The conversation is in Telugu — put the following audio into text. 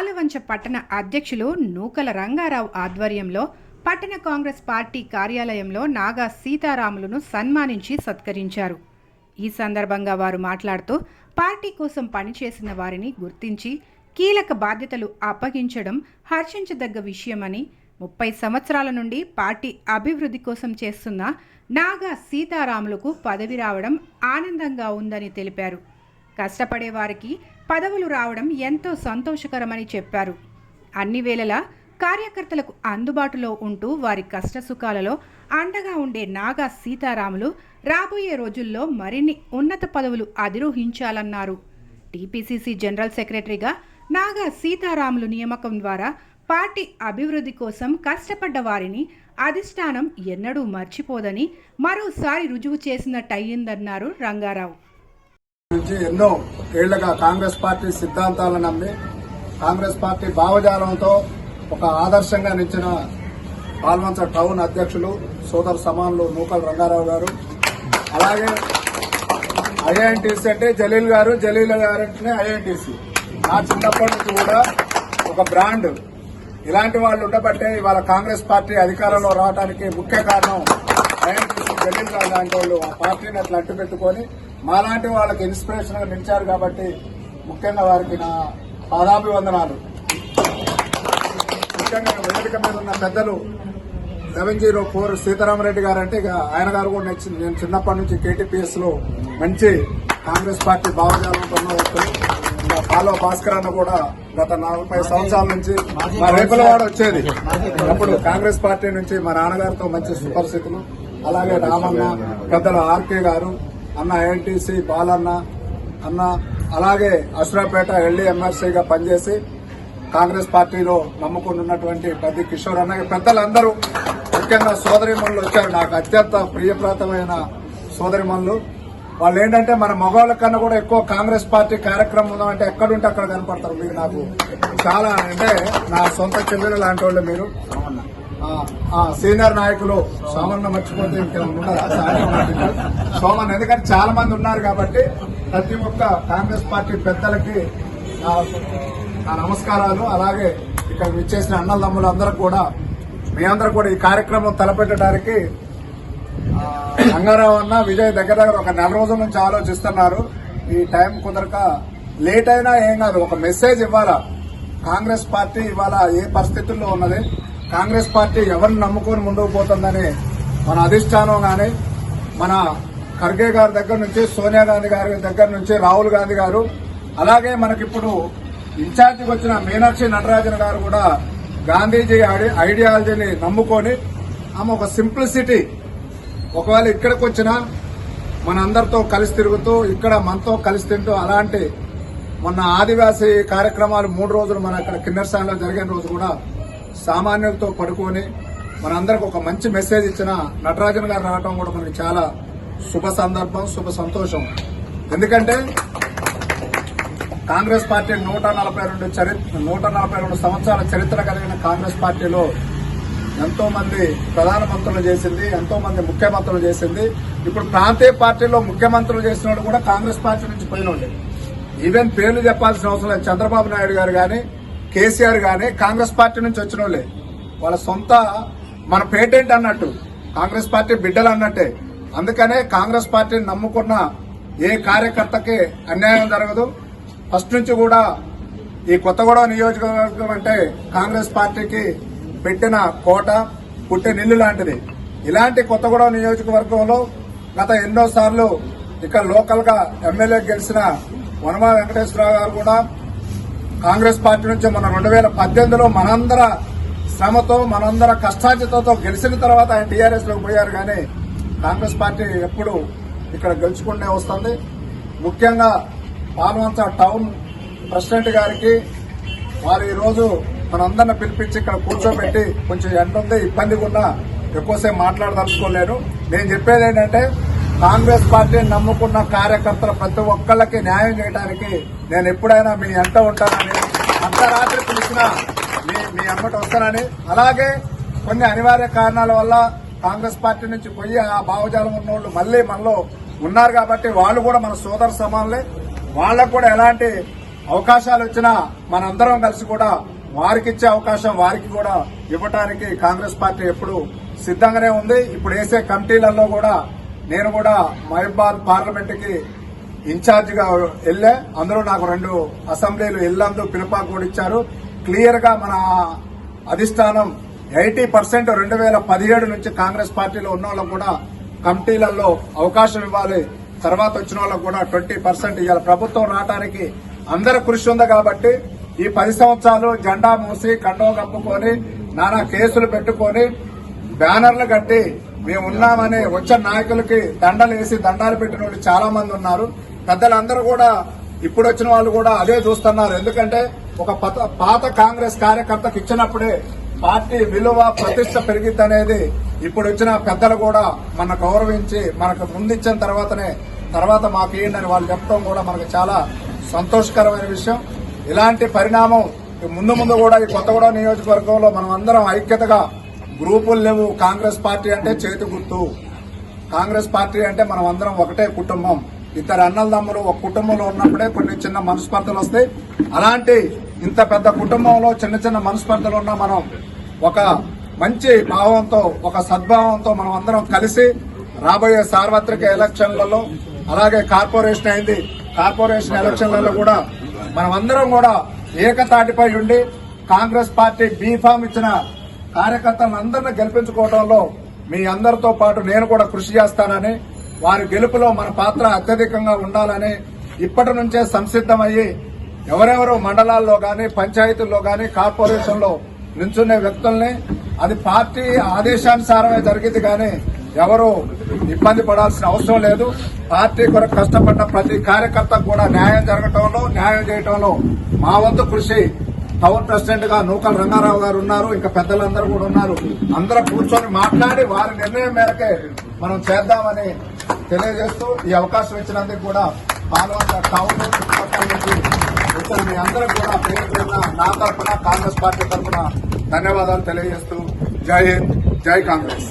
పాలవంచ పట్టణ అధ్యక్షులు నూకల రంగారావు ఆధ్వర్యంలో పట్టణ కాంగ్రెస్ పార్టీ కార్యాలయంలో నాగా సీతారాములను సన్మానించి సత్కరించారు. ఈ సందర్భంగా వారు మాట్లాడుతూ పార్టీ కోసం పనిచేసిన వారిని గుర్తించి కీలక బాధ్యతలు అప్పగించడం హర్షించదగ్గ విషయమని ముప్పై సంవత్సరాల నుండి పార్టీ అభివృద్ధి కోసం చేస్తున్న నాగా సీతారాములకు పదవి రావడం ఆనందంగా ఉందని తెలిపారు. కష్టపడే వారికి పదవులు రావడం ఎంతో సంతోషకరమని చెప్పారు. అన్ని వేళలా కార్యకర్తలకు అందుబాటులో ఉంటూ వారి కష్టసుఖాలలో అండగా ఉండే నాగా సీతారాములు రాబోయే రోజుల్లో మరిన్ని ఉన్నత పదవులు అధిరోహించాలన్నారు. టీపీసీసీ జనరల్ సెక్రటరీగా నాగా సీతారాములు నియామకం ద్వారా పార్టీ అభివృద్ధి కోసం కష్టపడ్డ వారిని అధిష్టానం ఎన్నడూ మర్చిపోదని మరోసారి రుజువు చేసినట్టయిందన్నారు రంగారావు. నుంచి ఎన్నో ఏళ్ళుగా కాంగ్రెస్ పార్టీ సిద్ధాంతాలను నమ్మి కాంగ్రెస్ పార్టీ భావజాలంతో ఒక ఆదర్శంగా నిలిచిన పాల్వంచ టౌన్ అధ్యక్షులు సోదర సమానులు నూకల్ రంగారావు గారు అలాగే ఐఐఎన్టీసీ అంటే జలీల్ గారు జలీల్ గారు అంటే ఐఐఎన్టీసీ. నా చిన్నప్పటి నుంచి కూడా ఒక బ్రాండ్. ఇలాంటి వాళ్ళు ఉండబట్టే ఇవాళ కాంగ్రెస్ పార్టీ అధికారంలో రావడానికి ముఖ్య కారణం ఐఎన్టీసీ జలీల్ గారు లాంటి వాళ్ళు ఆ పార్టీని అట్లా అడ్డు పెట్టుకొని మాలాంటి వాళ్ళకి ఇన్స్పిరేషన్గా నిలిచారు కాబట్టి ముఖ్యంగా వారికి నా పాదాభివందనాలు. ముఖ్యంగా వేదిక మీద ఉన్న పెద్దలు సెవెన్ జీరో ఫోర్ సీతారామరెడ్డి గారు అంటే ఇక ఆయన గారు కూడా నచ్చింది నేను చిన్నప్పటి నుంచి కేటీపీఎస్లో మంచి కాంగ్రెస్ పార్టీ భావజాలంతో ఇంకా పాలో భాస్కర్ అన్న కూడా గత నలభై సంవత్సరాల నుంచి మా రేపులవాడ వచ్చేది. అప్పుడు కాంగ్రెస్ పార్టీ నుంచి మా నాన్నగారితో మంచి సుపరిస్థితులు అలాగే రామన్న పెద్దలు ఆర్కే గారు అన్న ఐఎన్టీసీ బాలన్న అన్న అలాగే అశ్రాపేట ఎల్డీ ఎమ్మెల్సీగా పనిచేసి కాంగ్రెస్ పార్టీలో నమ్ముకుంటున్నటువంటి పెద్ద కిషోర్ అన్న పెద్దలందరూ ముఖ్యంగా సోదరిమణులు వచ్చారు. నాకు అత్యంత ప్రియప్రాతమైన సోదరిమణులు వాళ్ళు ఏంటంటే మన మగవాళ్ళ కన్నా కూడా ఎక్కువ కాంగ్రెస్ పార్టీ కార్యక్రమం ఉందంటే ఎక్కడుంటే అక్కడ కనపడతారు. మీరు నాకు చాలా అంటే నా సొంత చెల్లెలు లాంటి వాళ్ళు మీరు. సీనియర్ నాయకులు సోమన్న మర్చిపోతే సోమన్ ఎందుకంటే చాలా మంది ఉన్నారు కాబట్టి ప్రతి ఒక్క కాంగ్రెస్ పార్టీ పెద్దలకి నా నమస్కారాలు. అలాగే ఇక్కడ విచ్చేసిన అన్నదమ్ములు అందరూ కూడా మీ అందరూ కూడా ఈ కార్యక్రమం తలపెట్టడానికి రంగారావు అన్న విజయ్ దగ్గర దగ్గర ఒక నెల రోజుల నుంచి ఆలోచిస్తున్నారు. ఈ టైం కుదరక లేట్ అయినా ఏం కాదు ఒక మెసేజ్ ఇవ్వాలా? కాంగ్రెస్ పార్టీ ఇవాళ ఏ పరిస్థితుల్లో ఉన్నది? కాంగ్రెస్ పార్టీ ఎవరిని నమ్ముకొని ముందుకు పోతుందని మన అధిష్టానం కానీ మన ఖర్గే గారి దగ్గర నుంచి సోనియా గాంధీ గారి దగ్గర నుంచి రాహుల్ గాంధీ గారు అలాగే మనకిప్పుడు ఇన్ఛార్జికి వచ్చిన మీనాక్షి నటరాజన్ గారు కూడా గాంధీజీ ఐడి- ఐడియాలజీని నమ్ముకొని ఆమె ఒక సింప్లిసిటీ ఒకవేళ ఇక్కడికి వచ్చినా మనందరితో కలిసి తిరుగుతూ ఇక్కడ మనతో కలిసి తింటూ అలాంటి మొన్న ఆదివాసీ కార్యక్రమాలు మూడు రోజులు మన ఇక్కడ కిన్నెరసాలలో జరిగిన రోజు కూడా సామాన్యులతో పడుకొని మనందరికి ఒక మంచి మెసేజ్ ఇచ్చిన నటరాజన్ గారు రావటం కూడా మనకి చాలా శుభ సందర్భం శుభ సంతోషం. ఎందుకంటే కాంగ్రెస్ పార్టీ నూట నలభై రెండు చరిత్ర నూట నలభై రెండు సంవత్సరాల చరిత్ర కలిగిన కాంగ్రెస్ పార్టీలో ఎంతో మంది ప్రధానమంత్రులు చేసింది ఎంతో మంది ముఖ్యమంత్రులు చేసింది. ఇప్పుడు ప్రాంతీయ పార్టీలో ముఖ్యమంత్రులు చేసిన కూడా కాంగ్రెస్ పార్టీ నుంచి పోయిన ఈవెన్ పేర్లు చెప్పాల్సిన అవసరం లేదు. చంద్రబాబు నాయుడు గారు కానీ కేసీఆర్ కానీ కాంగ్రెస్ పార్టీ నుంచి వచ్చిన వాళ్ళే వాళ్ళ సొంత మన పేటెంట్ అన్నట్టు కాంగ్రెస్ పార్టీ బిడ్డలు అన్నట్టే. అందుకనే కాంగ్రెస్ పార్టీని నమ్ముకున్న ఏ కార్యకర్తకి అన్యాయం జరగదు. ఫస్ట్ నుంచి కూడా ఈ కొత్తగూడెం నియోజకవర్గం అంటే కాంగ్రెస్ పార్టీకి పెట్టిన కోట పుట్టే నిల్లు లాంటిది. ఇలాంటి కొత్తగూడెం నియోజకవర్గంలో గత ఎన్నో సార్లు ఇక్కడ లోకల్గా ఎమ్మెల్యే గెలిచిన వనమా వెంకటేశ్వరరావు గారు కూడా కాంగ్రెస్ పార్టీ నుంచి మన రెండు వేల పద్దెనిమిదిలో మనందర శ్రమతో మనందర కష్టార్జితతో గెలిచిన తర్వాత ఆయన టీఆర్ఎస్లోకి పోయారు. కానీ కాంగ్రెస్ పార్టీ ఎప్పుడు ఇక్కడ గెలుచుకుంటే వస్తుంది. ముఖ్యంగా పాల్వంచ టౌన్ ప్రెసిడెంట్ గారికి వారు ఈరోజు మనందరిని పిలిపించి ఇక్కడ కూర్చోబెట్టి కొంచెం ఎండ ఉంది ఇబ్బందిగా ఉన్నా ఎక్కువసేపు మాట్లాడదలుచుకోలేను నేను చెప్పేది ఏంటంటే కాంగ్రెస్ పార్టీని నమ్ముకున్న కార్యకర్తలు ప్రతి ఒక్కళ్ళకి న్యాయం చేయడానికి నేను ఎప్పుడైనా మీ ఎంట ఉంటానని అర్ధరాత్రి పిలిచిన మీ మీ అమ్మట వస్తానని. అలాగే కొన్ని అనివార్య కారణాల వల్ల కాంగ్రెస్ పార్టీ నుంచి పోయి ఆ భావజాలం ఉన్న వాళ్ళు మళ్ళీ మనలో ఉన్నారు కాబట్టి వాళ్ళు కూడా మన సోదర సమానులే. వాళ్ళకు కూడా ఎలాంటి అవకాశాలు వచ్చినా మనందరం కలిసి కూడా వారికి ఇచ్చే అవకాశం వారికి కూడా ఇవ్వటానికి కాంగ్రెస్ పార్టీ ఎప్పుడు సిద్ధంగానే ఉంది. ఇప్పుడు వేసే కమిటీలలో కూడా నేను కూడా మహిబాద్ పార్లమెంట్కి వెళ్ళే. వెళ్ళే అందులో నాకు రెండు అసెంబ్లీలు ఎల్లందు పిలుపాకు కూడా ఇచ్చారు క్లియర్గా మన అధిష్టానం ఎయిటీ పర్సెంట్ రెండు వేల పదిహేడు నుంచి కాంగ్రెస్ పార్టీలో ఉన్న వాళ్ళకు కూడా కమిటీలలో అవకాశం ఇవ్వాలి. తర్వాత వచ్చిన వాళ్ళకు కూడా ట్వంటీ పర్సెంట్ ఇవ్వాలి ప్రభుత్వం రావడానికి అందరూ కృషి ఉంది కాబట్టి ఈ పది సంవత్సరాలు జెండా మూసి కండవ కప్పుకొని నానా కేసులు పెట్టుకొని బ్యానర్లు కట్టి మేము ఉన్నామని వచ్చిన నాయకులకి దండలు వేసి దండాలు పెట్టిన వాళ్ళు చాలా మంది ఉన్నారు. పెద్దలందరూ కూడా ఇప్పుడు వచ్చిన వాళ్ళు కూడా అదే చూస్తున్నారు. ఎందుకంటే ఒక పత- పాత కాంగ్రెస్ కార్యకర్తకు ఇచ్చినప్పుడే పార్టీ విలువ ప్రతిష్ట పెరిగింది అనేది ఇప్పుడు వచ్చిన పెద్దలు కూడా మన గౌరవించి మనకు ముందిచ్చిన తర్వాతనే తర్వాత మాకు ఏంటని వాళ్ళు చెప్పడం కూడా మనకు చాలా సంతోషకరమైన విషయం. ఇలాంటి పరిణామం ముందు ముందు కూడా ఈ కొత్తగూడ నియోజకవర్గంలో మనం అందరం ఐక్యతగా గ్రూపులు లేవు. కాంగ్రెస్ పార్టీ అంటే చేతి గుర్తు కాంగ్రెస్ పార్టీ అంటే మనం అందరం ఒకటే కుటుంబం. ఇద్దరు అన్నలదమ్ములు ఒక కుటుంబంలో ఉన్నప్పుడే కొన్ని చిన్న మనస్పర్ధలు వస్తాయి. అలాంటి ఇంత పెద్ద కుటుంబంలో చిన్న చిన్న మనస్పర్ధలు ఉన్న మనం ఒక మంచి భావంతో ఒక సద్భావంతో మనం అందరం కలిసి రాబోయే సార్వత్రిక ఎలక్షన్లలో అలాగే కార్పొరేషన్ అయింది. కార్పొరేషన్ ఎలక్షన్లలో కూడా మనం అందరం కూడా ఏకతాటిపై ఉండి కాంగ్రెస్ పార్టీ బీఫామ్ ఇచ్చిన కార్యకర్తలందరినీ గెలిపించుకోవడంలో మీ అందరితో పాటు నేను కూడా కృషి చేస్తానని వారి గెలుపులో మన పాత్ర అత్యధికంగా ఉండాలని ఇప్పటి నుంచే సంసిద్దమయ్యి ఎవరెవరు మండలాల్లో గాని పంచాయతీల్లో గాని కార్పొరేషన్లో నించునే వ్యక్తుల్ని అది పార్టీ ఆదేశానుసారమే జరిగింది కానీ ఎవరు ఇబ్బంది పడాల్సిన అవసరం లేదు. పార్టీ కొరకు కష్టపడ్డ ప్రతి కార్యకర్తకు కూడా న్యాయం జరగటంలో న్యాయం చేయటంలో మా వంతు కృషి టౌన్ ప్రెసిడెంట్గా నూకల్ రంగారావు గారు ఉన్నారు ఇంకా పెద్దలందరూ కూడా ఉన్నారు. అందరూ కూర్చొని మాట్లాడి వారి నిర్ణయం మేరకే మనం చేద్దామని తెలియజేస్తూ ఈ అవకాశం ఇచ్చినందుకు కూడా పాల్గొన్న టౌన్ చుట్టుపక్కల నుంచి వచ్చిన మీ అందరూ కూడా పేరు పేరున నా తరఫున కాంగ్రెస్ పార్టీ తరఫున ధన్యవాదాలు తెలియజేస్తూ జై హింద్ జై కాంగ్రెస్.